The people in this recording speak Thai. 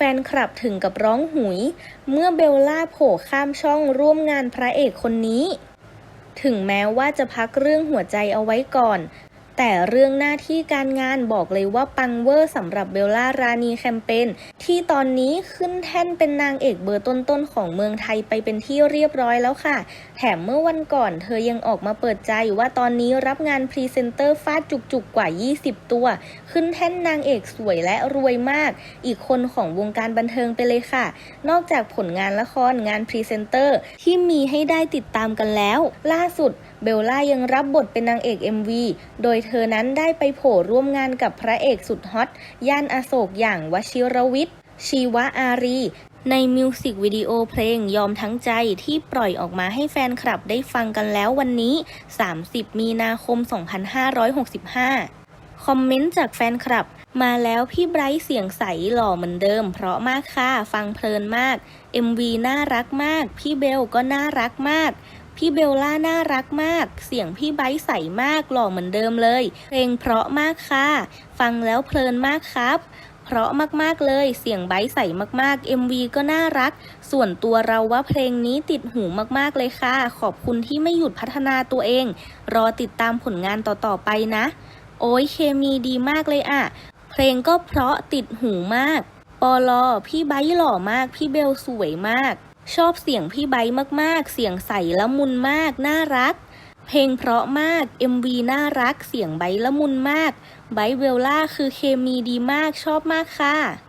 แฟนคลับถึงกับร้องหุย เมื่อเบลล่าโผล่ข้ามช่องร่วมงานพระเอกคนนี้ ถึงแม้ว่าจะพักเรื่องหัวใจเอาไว้ก่อน แต่เรื่องหน้าที่การงานบอกเลยว่าปังเวอร์สำหรับเบลล่ารานีแคมเปญที่ตอนนี้ขึ้นแท่นเป็นนางเอกเบอร์ต้นๆของเมืองไทยไปเป็นที่เรียบร้อยแล้วค่ะ แถมเมื่อวันก่อนเธอยังออกมาเปิดใจว่าตอนนี้รับงานพรีเซนเตอร์ฟาดจุกๆกว่า 20 ตัว ขึ้นแท่นนางเอกสวยและรวยมาก อีกคนของวงการบันเทิงไปเลยค่ะ นอกจากผลงานละครงานพรีเซนเตอร์ที่มีให้ได้ติดตามกันแล้ว ล่าสุดเบลล่ายังรับบทเป็นนางเอก MV โดยเธอนั้นได้ไปโผล่ร่วมงานกับพระเอกสุดฮอต ย่านอโศกอย่างวชิรวิทย์ ชีวะอารี ในมิวสิกวิดีโอเพลงยอมทั้งใจที่ปล่อยออกมาให้แฟนคลับได้ฟังกันแล้ววันนี้ 30 มีนาคม 2565 คอมเมนต์จากแฟนคลับ มาแล้วพี่ไบรท์เสียงใสหล่อเหมือนเดิม เพราะมากค่ะ ฟังเพลินมาก MV น่ารักมาก พี่เบลก็น่ารักมาก พี่เบลล่าน่ารักมาก เสียงพี่ไบรท์ใสมากหล่อเหมือนเดิมเลย เพลงเพราะมากค่ะ ฟังแล้วเพลินมากครับเพราะมาก ๆ เลย เสียงไบรท์ใสมาก ๆ MV ก็น่ารัก ส่วนตัวเราว่าเพลงนี้ติดหูมาก ๆ เลยค่ะ ขอบคุณที่ไม่หยุดพัฒนาตัวเอง รอติดตามผลงานต่อ ๆ ไปนะ โอ้ยเคมีดีมากเลยอะเพลงก็เพราะติดหูมาก ปอลอพี่ไบร์หล่อมาก พี่เบลสวยมาก ชอบเสียงพี่ไบมากๆ เสียงใสละมุนมาก น่ารัก เพลงเพราะมาก MV น่ารัก เสียงไบละมุนมาก ไบเวลล่าคือเคมีดีมาก ชอบมากค่ะ